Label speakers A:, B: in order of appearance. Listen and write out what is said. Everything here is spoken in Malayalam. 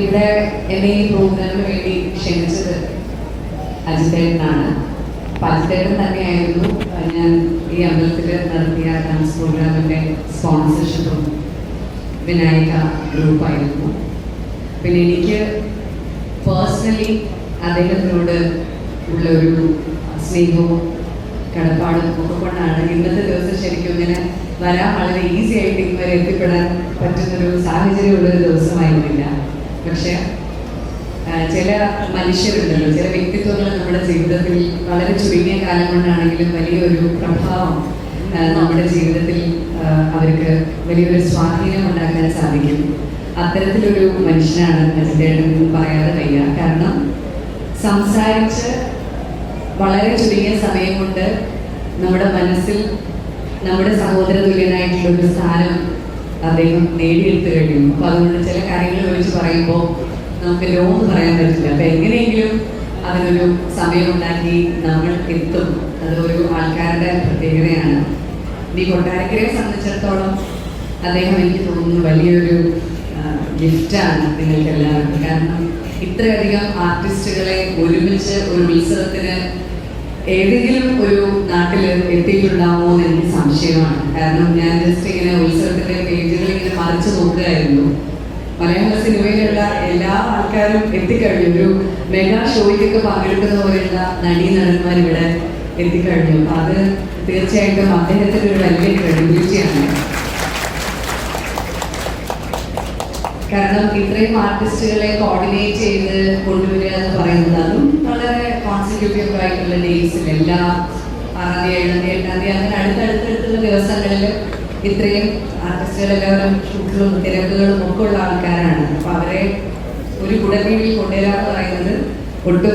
A: ഇവിടെ എന്നെ ഈ പ്രോഗ്രാമിന് വേണ്ടി ക്ഷണിച്ചത് അജിതേട്ടനാണ് അപ്പം അജിതേട്ടൻ തന്നെയായിരുന്നു. ഞാൻ ഈ അമ്പലത്തിൽ നടത്തിയ ഡാൻസ് പ്രോഗ്രാമിന്റെ സ്പോൺസർഷിപ്പും വിനായക ഗ്രൂപ്പായിരുന്നു. പിന്നെ എനിക്ക് പേഴ്സണലി അദ്ദേഹത്തിനോട് ഉള്ള ഒരു സ്നേഹവും കടപ്പാടും ഒക്കെ കൊണ്ടാണ് ഇന്നത്തെ ദിവസം ശരിക്കും ഇങ്ങനെ വരാൻ വളരെ ഈസി ആയിട്ട് ഇതുവരെ എത്തിപ്പെടാൻ പറ്റുന്നൊരു സാഹചര്യമുള്ള ഒരു ദിവസമായിരുന്നില്ല. പക്ഷേ ചില മനുഷ്യരുണ്ടല്ലോ ചില വ്യക്തിത്വങ്ങൾ നമ്മുടെ ജീവിതത്തിൽ വളരെ ചുരുങ്ങിയ കാലം കൊണ്ടാണെങ്കിലും വലിയൊരു പ്രഭാവം നമ്മുടെ ജീവിതത്തിൽ അവർക്ക് വലിയൊരു സ്വാധീനം ഉണ്ടാക്കാൻ സാധിക്കും. അത്തരത്തിലൊരു മനുഷ്യനാണ് അച്ഛന്റെ പറയാതെ വയ്യ. കാരണം സംസാരിച്ച് വളരെ ചുരുങ്ങിയ സമയം കൊണ്ട് നമ്മുടെ മനസ്സിൽ നമ്മുടെ സഹോദര തുല്യനായിട്ടുള്ള ഒരു സ്ഥാനം അദ്ദേഹം നേടിയെടുത്തു കഴിഞ്ഞു. അപ്പൊ അതുകൊണ്ട് ചില കാര്യങ്ങൾ വിളിച്ച് പറയുമ്പോൾ നമുക്ക് ലോ എന്ന് പറയാൻ പറ്റില്ല. അപ്പൊ എങ്ങനെയെങ്കിലും അതിനൊരു സമയം ഉണ്ടാക്കി നമ്മൾ എത്തും. അതൊരു ആൾക്കാരുടെ പ്രത്യേകതയാണ്. ഈ കൊട്ടാരക്കരയെ സംബന്ധിച്ചിടത്തോളം അദ്ദേഹം എനിക്ക് തോന്നുന്നു വലിയൊരു ഗിഫ്റ്റാണ് നിങ്ങൾക്ക് എല്ലാവർക്കും കാരണം ഇത്രയധികം ആർട്ടിസ്റ്റുകളെ ഒരുമിച്ച് ഒരു ഉത്സവത്തിന് ഏതെങ്കിലും ഒരു നാട്ടിൽ എത്തിയിട്ടുണ്ടാവുമോ എന്ന് എനിക്ക് സംശയമാണ്. കാരണം ഞാൻ മറിച്ച് മലയാള സിനിമയിലുള്ള എല്ലാ ആൾക്കാരും എത്തിക്കഴിഞ്ഞു. ഒരു മെഗാ ഷോയ്ക്കൊക്കെ പങ്കെടുക്കുന്ന പോലെയുള്ള നടീ നടന്മാർ ഇവിടെ എത്തിക്കഴിഞ്ഞു. അത് തീർച്ചയായിട്ടും അദ്ദേഹത്തിന്റെ ഒരു വലിയ ക്രെഡിബിലിറ്റിയാണ് കാരണം ഇത്രയും ആർട്ടിസ്റ്റുകളെ കോർഡിനേറ്റ് ചെയ്ത് കൊണ്ടുവരിക എന്ന് പറയുന്നത് അതും വളരെ കോൺസിക്യൂട്ടീവ് ആയിട്ടുള്ള ഡേയ്സിൽ എല്ലാ ആറാം തീയതി ഏഴാം തീയതി എട്ടാം തീയതി അങ്ങനെ അടുത്തടുത്തടുത്തുള്ള ദിവസങ്ങളിൽ ഇത്രയും ആർട്ടിസ്റ്റുകൾ എല്ലാവരും ഷൂട്ടുകളും തിരക്കുകളും ഒക്കെ ഉള്ള ആൾക്കാരാണ്. അപ്പൊ അവരെ ഒരു കുടക്കീഴിൽ കൊണ്ടുവരാന്ന് പറയുന്നത് ഒട്ടും